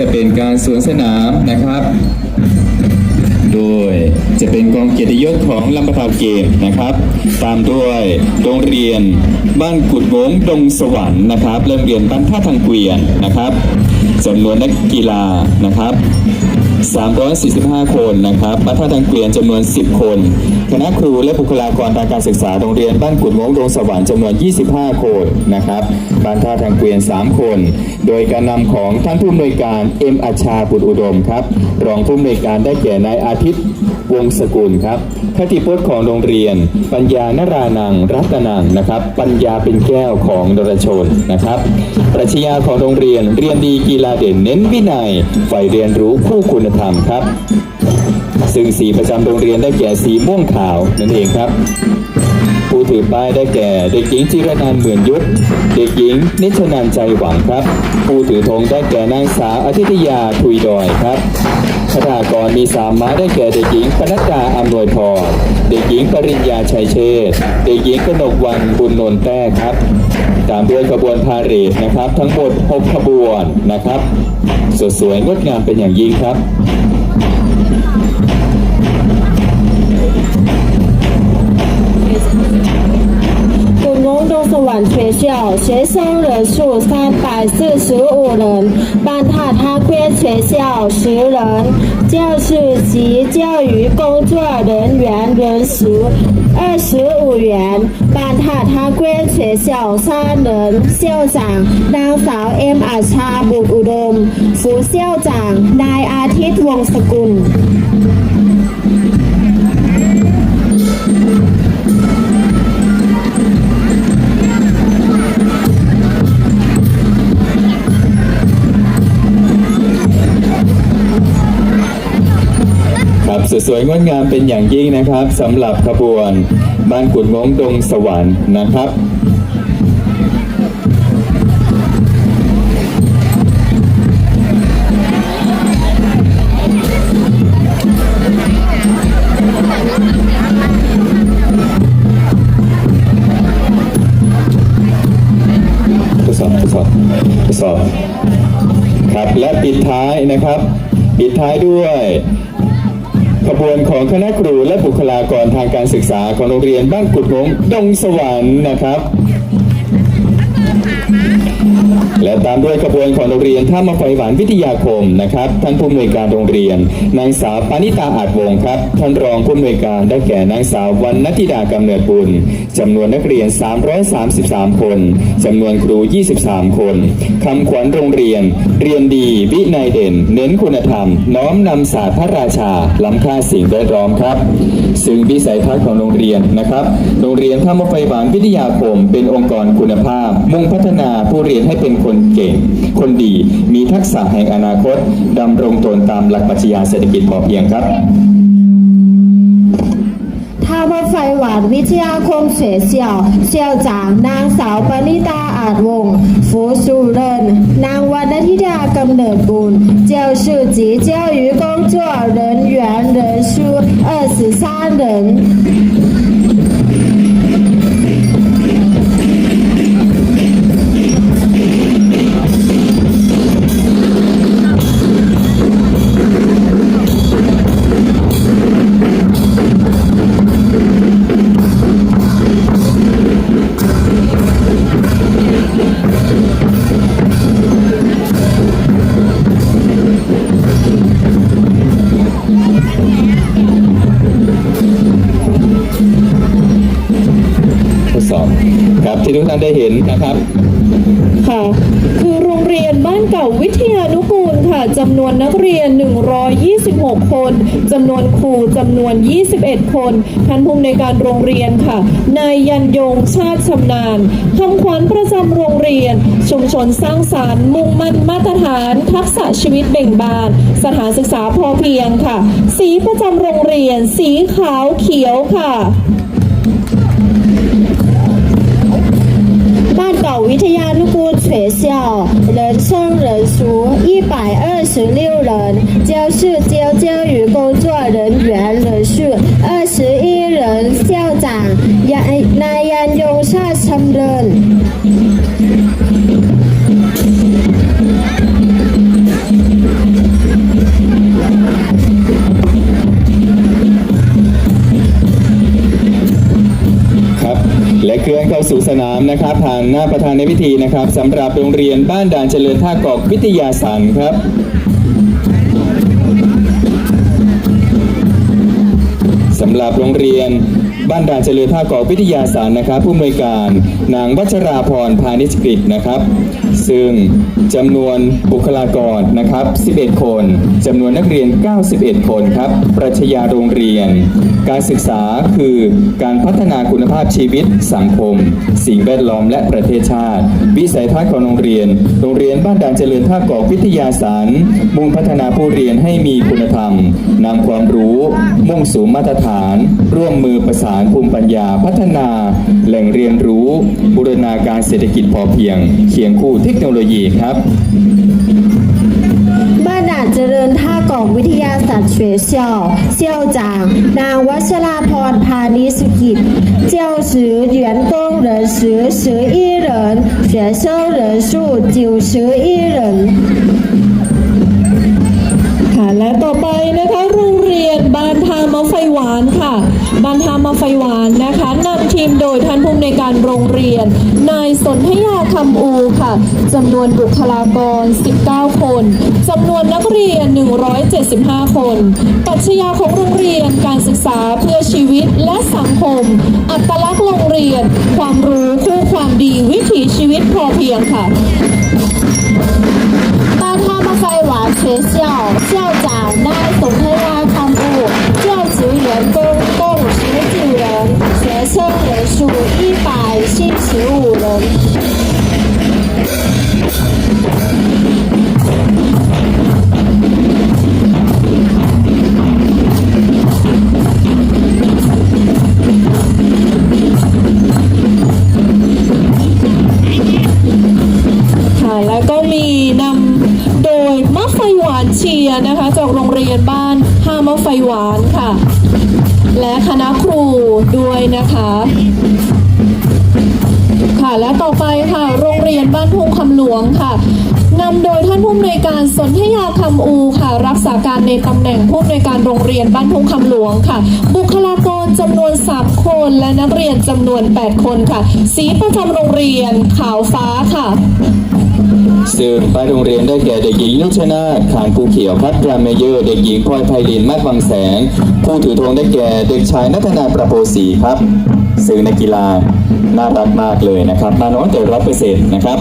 จะเป็นการสวนสนามนะครับ โดยจะเป็นกองเกียรติยศของลำปะทาวเกมนะครับ ตามด้วยโรงเรียนบ้านกุดงงดงสวรรค์นะครับเริ่มเรียนบ้านท่าทางเกวียนนะครับจำนวนนักกีฬานะครับ 345 คนนะครับบ้านท่าทางเกวียนจำนวน 10 คน คณะครูและบุคลากรทางการศึกษาโรงเรียนบ้านกุดงงดงสวรรค์จำนวน 25 คนนะครับบ้านท่าทางเกวียน 3 คน โดยการนำของท่านผู้อำนวยการเอ็มอาชาบุตรอุดมครับ รองผู้อำนวยการได้แก่นายอาทิตย์วงศกุลครับคติพจน์ของโรงเรียน ปัญญานรานังรัตนังนะครับ ปัญญาเป็นแก้วของนรชนนะครับ ปรัชญาของโรงเรียนเรียนดีกีฬาเด่นเน้นวินัยใฝ่เรียนรู้คู่คุณธรรมครับ ซึ่งสีประจำโรงเรียนได้แก่สีม่วงขาวนั่นเองครับ ถือป้ายได้แก่ เด็กหญิงจิรนันเหมือนยุทธเด็กหญิง นิชนันใจหวังครับ ผู้ถือธงได้แก่นางสาวอาทิตยาทุยดอยครับคทากรมีสามม้าได้แก่เด็กหญิงปนัดดาอำนวยพรเด็กหญิงปริญญาชัยเชษเด็กหญิงกนกวันบุญนนท์แต้ครับ ตามด้วยขบวนพาเหรดนะครับ ทั้งหมด6ขบวนนะครับสดสวยงดงามเป็นอย่างยิ่งครับ 古农东是晚学校，学生人数三百四十五人，半塔塔龟学校十人，教师及教育工作人员人数二十五人，半塔塔龟学校三人，校长นางสาวเอ็มอาชาบุตรอุดม副校长นายอาทิตย์วงศกุล สวยงดงามเป็นอย่างยิ่งนะครับสำหรับขบวนบ้านกุดงงดงสวรรค์นะครับทดสอบทดสอบทดสอบครับและปิดท้ายนะครับ ปิดท้ายด้วย ขบวนของคณะครูและบุคลากรทางการศึกษาของโรงเรียนบ้านกุดงดงสวรรค์นะครับ และตามด้วยขบวนของโรงเรียนท่ามาไฟหวานวิทยาคมนะครับ ท่านผู้อำนวยการโรงเรียนนางสาวปานิตาอาจวงศ์ครับ ท่านรองผู้อำนวยการได้แก่นางสาววันนทิดากำเนิดบุญจำนวนนักเรียน 333 คนจำนวนครู 23 คนคำขวัญโรงเรียน เรียนดี วินัยเด่น เน้นคุณธรรม น้อมนำศาสตร์พระราชาล้ำค่าสิ่งแวดล้อมครับ ซึ่งวิสัยทัศน์ของโรงเรียนนะครับ โรงเรียนท่ามาไฟหวานวิทยาคม เป็นองค์กรคุณภาพ มุ่งพัฒนาผู้เรียนให้เป็นคนเก่ง คนดี มีทักษะแห่งอนาคตดำรงตนตามหลักปัชญาเศรษฐกิจพอเพียงครับท่ารถไฟหวานวิทยาคมเฉยเสี่ยวเสี่ยวจางนางสาวปณิตาอาจวงฟูซูเรนนางวันธิดากำเนิดบุญเจ้าชื่อจีเจ้าอยู่กงจั่วเรินยนเรินชูเอเริน ทดสอบครับที่ทุกท่านได้เห็นนะครับ ค่ะ คือโรงเรียนบ้านเก่าวิทยานุกูล จำนวนนักเรียน 126 คนจำนวนครูจำนวน 21 คนท่านผู้อำนวยการโรงเรียนค่ะ นายยันยงชาติชำนาญคำขวัญประจำโรงเรียน ชุมชนสร้างสารรค์มุ่งมั่นมาตรฐาน ทักษะชีวิตเบ่งบาน สถานศึกษาพอเพียงค่ะ สีประจำโรงเรียน สีขาวเขียวค่ะ บ้านเก่าวิทยานุกูล学校人生人数一百二 十六人，将是交教育工作人员人数二十一人。校长杨นายยันยงชาติชำเครับและเคลื่อนเข้าสู่สนามนะครับผ่านหน้าประธานในพิธีนะครับสำหรับโรงเรียนบ้านด่านเจริญท่ากอกวิทยาสารครับำหรับโรงเรียน บ้านด่านเจริญท่ากอกวิทยาสารนะครับผู้อำนวยการนางวัชราพรพานิชกฤษนะครับ ซึ่งจำนวนบุคลากรนะครับ 11 คนจำนวนนักเรียน 91 คนครับปรัชญาโรงเรียน การศึกษาคือการพัฒนาคุณภาพชีวิต สังคม สิ่งแวดล้อมและประเทศชาติ วิสัยทัศน์ของโรงเรียน โรงเรียนบ้านด่านเจริญท่ากอกวิทยาสารมุ่งพัฒนาผู้เรียนให้มีคุณธรรมนำความรู้ มุ่งสู่มาตรฐาน ร่วมมือประสานานภูมิปัญญาพัฒนาแหล่งเรียนรู้ บูรณาการเศรษฐกิจพอเพียงเคียงคู่เทคโนโลยีครับ บ้านอาจเจริญท่ากองวิทยาศาสตร์เฉวยเซียเซียวจาง นางวัชราพรพาณิสกิจ เจ้าสือเหยีนกงเหรินสือสืออี้เหรินเสียเหรินสู่จิวสื และต่อไปนะคะโรงเรียนบ้านทามะไฟหวานค่ะ บ้านทามะไฟหวานนะคะนำทีมโดยท่านผู้อำนวยการโรงเรียน นายสนธยาคำอูค่ะจำนวนบุคลากร 19 คนจำนวนนักเรียน 175 คนปรัชญาของโรงเรียนการศึกษาเพื่อชีวิตและสังคม อัตลักษณ์โรงเรียน ความรู้คู่ความดีวิถีชีวิตพอเพียงค่ะ 学校校长呢？ะไฟหวานค่ะ และคณะครูด้วยนะคะ ค่ะและต่อไปค่ะ โรงเรียนบ้านทุ่งคำหลวงค่ะนำโดยท่านผู้อำนวยการสนธยาคำอูค่ะ รักษาการในตำแหน่งผู้อำนวยการโรงเรียนบ้านทุ่งคำหลวงค่ะ บุคลากรจำนวน 3 คนและนักเรียนจำนวน 8 คนค่ะ สีประจำโรงเรียนขาวฟ้าค่ะ สืบไปโรงเรียนได้แก่เด็กหญิงนุชนาถขานภูเขียวพัดรามเมเยอร์เด็กหญิงพลอยไพลินมาดวังแสง ผู้ถือธงได้แก่เด็กชายนัทนาประโพสีครับ สื่อในกีฬาน่ารักมากเลยนะครับ มาน้อยแต่ร้อยเปอร์เซ็นต์นะครับ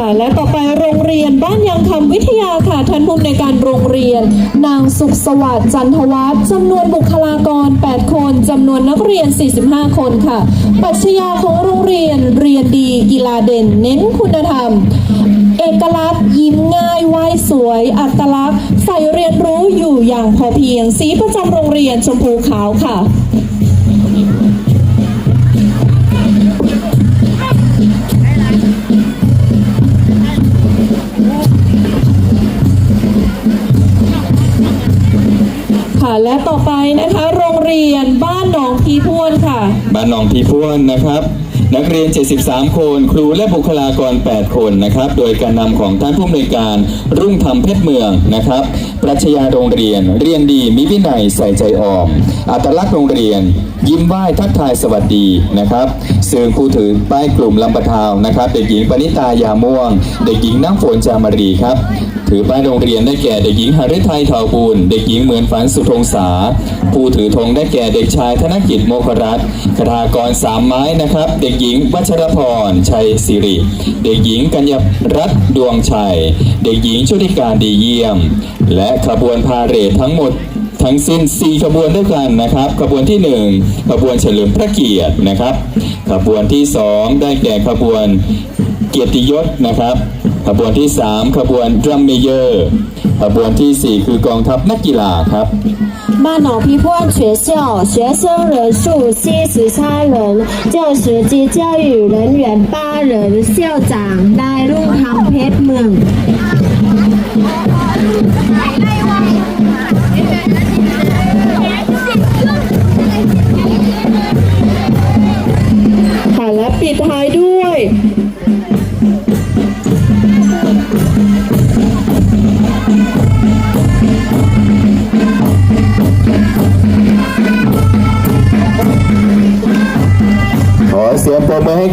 ค่ะ และต่อไปโรงเรียนบ้านยางคำวิทยาค่ะท่านผู้อำนการโรงเรียน นางสุขสวัสดิ์จันทวัฒน์จำนวนบุคลากร 8 คนจำนวนนักเรียน 45 คนค่ะปรัชญาของโรงเรียนเรียนดีกีฬาเด่น เน้นคุณธรรม เอกลักษณ์ยิ้มง่ายไหวสวย อัตลักษณ์ใฝ่เรียนรู้อยู่อย่างพอเพียง สีประจำโรงเรียนชมพูขาวค่ะ และต่อไปนะคะโร เรียนบ้านหนองพีพวนค่ะ บ้านหนองพีพวนนะครับ นักเรียน 73 คน ครูและบุคลากร 8 คนนะครับ โดยการนำของท่านผู้อำนวยการรุ่งธรรมเพชรเมืองนะครับปรัชญาโรงเรียน เรียนดีมีวินัยใส่ใจออมอัตลักษณ์โรงเรียน ยิ้มไหว้ทักทายสวัสดีนะครับซึ่งผู้ถือป้ายกลุ่มลำปะทาวนะครับ เด็กหญิงปณิตายาม่วง เด็กหญิงน้ำฝนจามารีครับถือป้ายโรงเรียนได้แก่เด็กหญิงหฤทัยเถาปูนเด็กหญิงเหมือนฝันสุธงษา ผู้ถือธงได้แก่เด็กชายธนกิจโมครัตคทากรสามไม้นะครับ เด็กหญิงวัชรพรชัยสิริ เด็กหญิงกัญญรัตน์ดวงชัย เด็กหญิงชุติการดีเยี่ยม และขบวนพาเหรดทั้งหมดทั้งสิ้น 4 ขบวนด้วยกันนะครับ ขบวนที่ 1 ขบวนเฉลิมพระเกียรตินะครับ ขบวนที่ 2 ได้แก่ขบวนเกียรติยศนะครับ ขบวนที่ 3 ขบวนดรัมเมเยอร์ ขบวนทีสี่ 4 คือกองทัพนักกีฬาครับ บ้านหนองพีพวน学校学生人数七十三人，教师及教育人员八人，校长นายรุ่งธรรมเพชรเมือง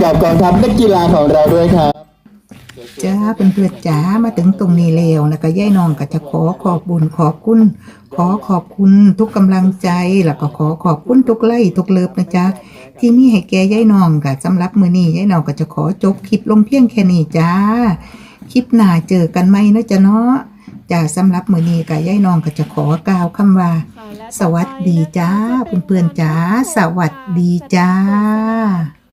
กับกองทัพนักกีฬาของเราด้วยครับจ้าเป็นเพื่อนจ้ามาถึงตรงนี้แล้วแล้วก็ย่ายน้องก็จะขอขอบบุญขอบคุณขอขอบคุณทุกกำลังใจแล้วก็ขอขอบคุณทุกไล่ทุกเลิฟนะจ๊ะที่มีให้แกย่ายน้องก็สำหรับมือนี้ย่ายน้องก็จะขอจบคลิปลงเพียงแค่นี้จ้าคลิปหน้าเจอกันไหมนะจ๊ะเนาะจ้าสำหรับมือนี้ก็ย่ายน้องก็จะขอกล่าวคำว่า สวัสดีจ้าเพื่อนๆจ้าสวัสดีจ้า